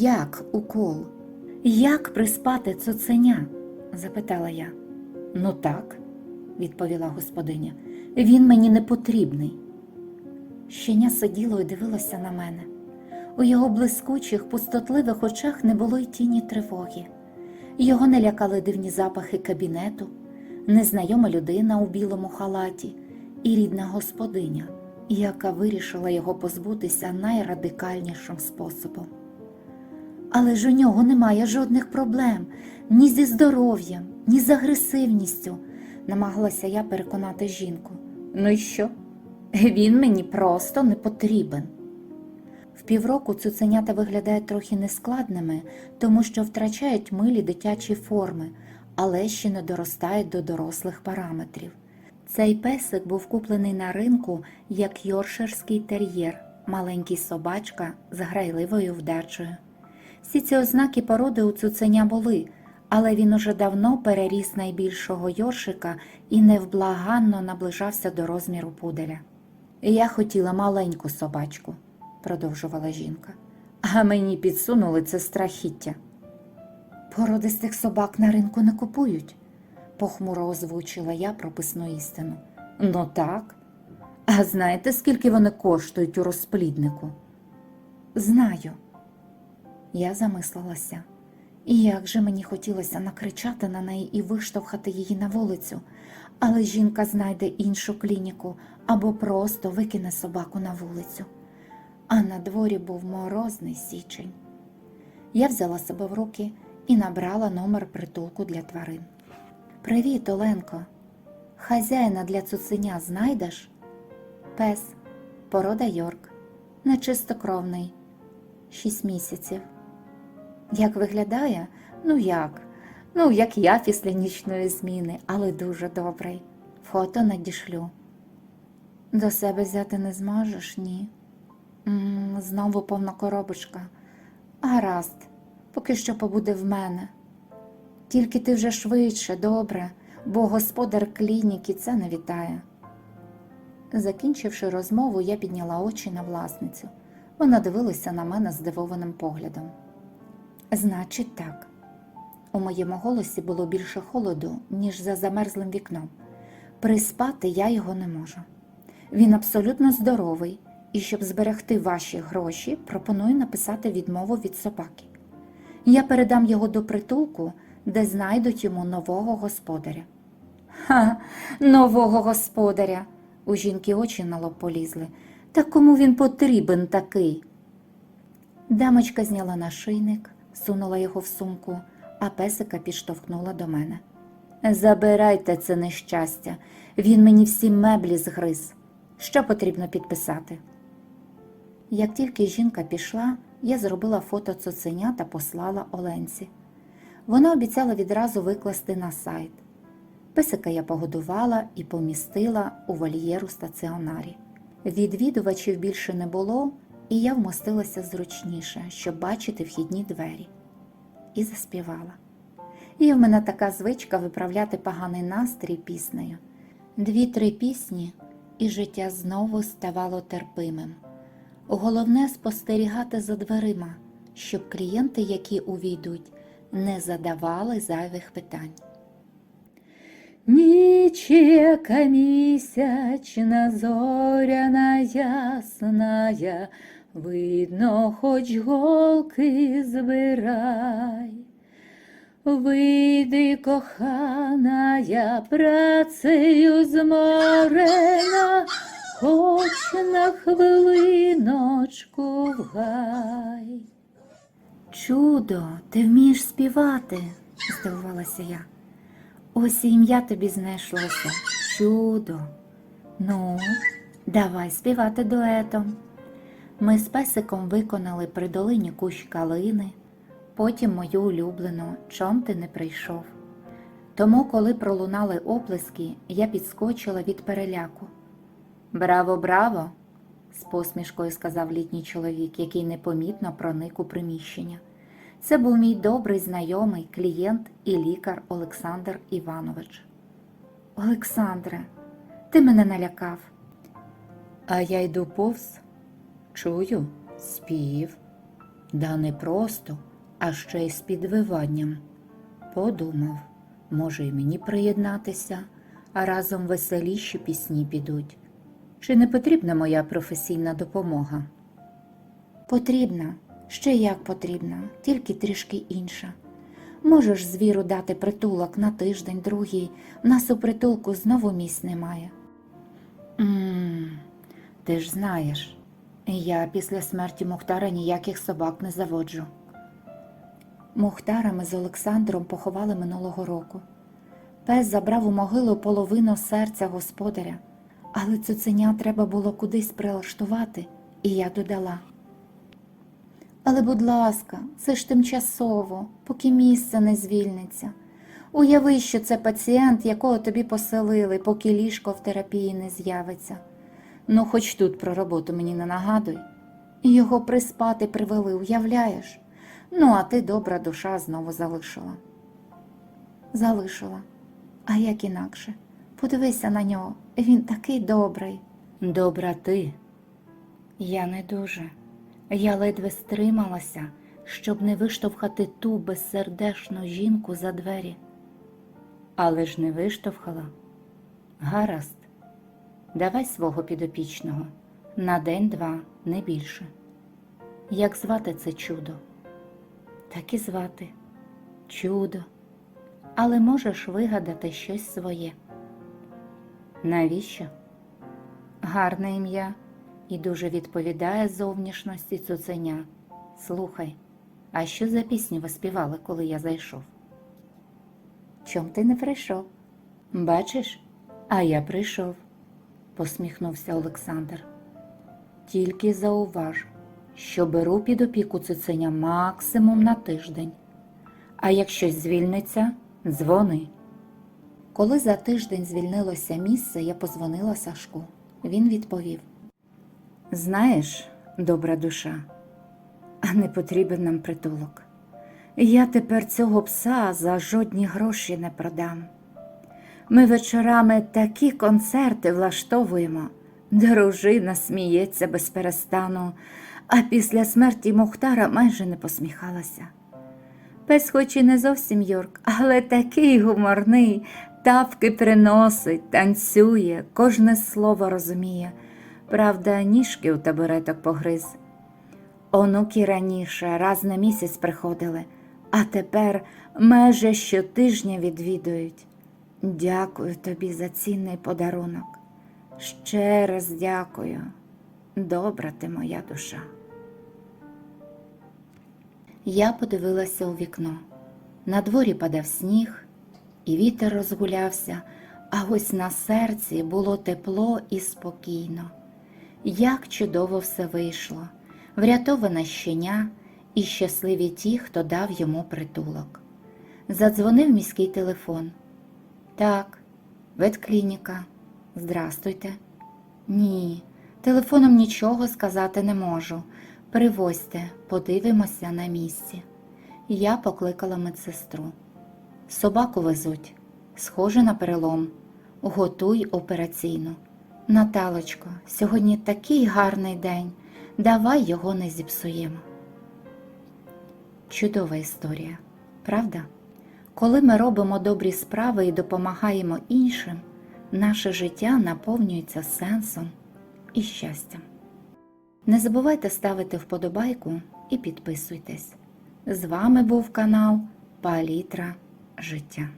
Як укол? Як приспати цуценя? запитала я. Ну так, відповіла господиня, він мені не потрібний. Щеня сиділо і дивилося на мене. У його блискучих, пустотливих очах не було й тіні тривоги. Його не лякали дивні запахи кабінету, незнайома людина у білому халаті і рідна господиня, яка вирішила його позбутися найрадикальнішим способом. Але ж у нього немає жодних проблем ні зі здоров'ям, ні з агресивністю, намагалася я переконати жінку. Ну і що? Він мені просто не потрібен. В півроку цуценята виглядають трохи нескладними, тому що втрачають милі дитячі форми, але ще не доростають до дорослих параметрів. Цей песик був куплений на ринку як йорширський тер'єр, маленький собачка з грайливою вдачею. Всі ці ознаки породи у цуценя були, але він уже давно переріс найбільшого йоршика і невблаганно наближався до розміру пуделя. Я хотіла маленьку собачку, продовжувала жінка, а мені підсунули це страхіття. Породистих собак на ринку не купують, похмуро озвучила я прописну істину. Ну так. А знаєте, скільки вони коштують у розпліднику? Знаю. Я замислилася. І як же мені хотілося накричати на неї і виштовхати її на вулицю, але жінка знайде іншу клініку або просто викине собаку на вулицю. А на дворі був морозний січень. Я взяла себе в руки і набрала номер притулку для тварин. Привіт, Оленко. Хазяїна для цуценя знайдеш? Пес, порода Йорк, нечистокровний, шість місяців. Як виглядає? Ну як? Ну, як я після нічної зміни, але дуже добрий. Фото надішлю. До себе взяти не зможеш, ні. м знову повна коробочка. Гаразд, поки що побуде в мене. Тільки ти вже швидше, добре, бо господар клініки це не вітає. Закінчивши розмову, я підняла очі на власницю. Вона дивилася на мене здивованим поглядом. Значить, так. У моєму голосі було більше холоду, ніж за замерзлим вікном. Приспати я його не можу. Він абсолютно здоровий, і щоб зберегти ваші гроші, пропоную написати відмову від собаки. Я передам його до притулку, де знайдуть йому нового господаря. Ха, нового господаря. У жінки очі на лоб полізли. Та кому він потрібен такий? Дамочка зняла нашийник, сунула його в сумку, а песика підштовхнула до мене. Забирайте це нещастя, він мені всі меблі згриз. Що потрібно підписати? Як тільки жінка пішла, я зробила фото цуценя та послала Оленці. Вона обіцяла відразу викласти на сайт. Песика я погодувала і помістила у вольєру стаціонарі. Відвідувачів більше не було, і я вмостилася зручніше, щоб бачити вхідні двері. І заспівала. І в мене така звичка виправляти поганий настрій піснею. Дві-три пісні, і життя знову ставало терпимим. Головне спостерігати за дверима, щоб клієнти, які увійдуть, не задавали зайвих питань. Ніч місячна, зоряна ясная, видно, хоч голки збирай. Вийди, кохана, я працею зморена, хоч на хвилиночку в гай. Чудо, ти вмієш співати, здивувалася я. Ось ім'я тобі знайшлося. Чудо. Ну, давай співати дуетом. Ми з песиком виконали при долині кущ калини, потім мою улюблену Чом ти не прийшов. Тому, коли пролунали оплески, я підскочила від переляку. Браво, браво! з посмішкою сказав літній чоловік, який непомітно проник у приміщення. Це був мій добрий знайомий клієнт і лікар Олександр Іванович. Олександре, ти мене налякав. А я йду повз, чую, спів. Да не просто, а ще й з підвиванням. Подумав, може, й мені приєднатися, а разом веселіші пісні підуть. Чи не потрібна моя професійна допомога? Потрібна, ще як потрібна, тільки трішки інша. Можеш звіру дати притулок на тиждень, другий, в нас у притулку знову місць немає. Мм, ти ж знаєш, я після смерті Мухтара ніяких собак не заводжу. Мухтара ми з Олександром поховали минулого року. Пес забрав у могилу половину серця господаря, але цуценя треба було кудись прилаштувати, і я додала. Але, будь ласка, це ж тимчасово, поки місце не звільниться. Уяви, що це пацієнт, якого тобі поселили, поки ліжко в терапії не з'явиться. Ну, хоч тут про роботу мені не нагадуй. Його приспати привели, уявляєш? Ну, а ти добра душа знову залишила. Залишила. А як інакше? Подивися на нього, він такий добрий. Добра ти. Я не дуже. Я ледве стрималася, щоб не виштовхати ту безсердешну жінку за двері. Але ж не виштовхала. Гаразд, давай свого підопічного на день-два, не більше. Як звати це чудо? Так і звати чудо. Але можеш вигадати щось своє. Навіщо? Гарне ім'я і дуже відповідає зовнішності цуценя. Слухай, а що за пісню ви співали, коли я зайшов? Чом ти не прийшов? Бачиш, а я прийшов, посміхнувся Олександр. Тільки зауваж, що беру під опіку цуценя максимум на тиждень. А як щось звільниться, дзвони. Коли за тиждень звільнилося місце, я позвонила Сашку. Він відповів: Знаєш, добра душа, а не потрібен нам притулок. Я тепер цього пса за жодні гроші не продам. Ми вечорами такі концерти влаштовуємо, дружина сміється без перестану, а після смерті Мухтара майже не посміхалася. Пес хоч і не зовсім Йорк, але такий гуморний, тавки приносить, танцює, кожне слово розуміє. Правда, ніжки у табуреток погриз. Онуки раніше раз на місяць приходили, а тепер майже щотижня відвідують. Дякую тобі за цінний подарунок. Ще раз дякую. Добра ти моя душа. Я подивилася у вікно. На дворі падав сніг, і вітер розгулявся, а ось на серці було тепло і спокійно. Як чудово все вийшло, врятоване щеня і щасливі ті, хто дав йому притулок. Задзвонив міський телефон. Так, ветклініка. Здрастуйте. Ні, телефоном нічого сказати не можу. Привозьте, подивимося на місці. Я покликала медсестру. Собаку везуть, схоже на перелом. Готуй операційну. Наталочко, сьогодні такий гарний день. Давай його не зіпсуємо. Чудова історія, правда? Коли ми робимо добрі справи і допомагаємо іншим, наше життя наповнюється сенсом і щастям. Не забувайте ставити вподобайку і підписуйтесь. З вами був канал Палітра Життя.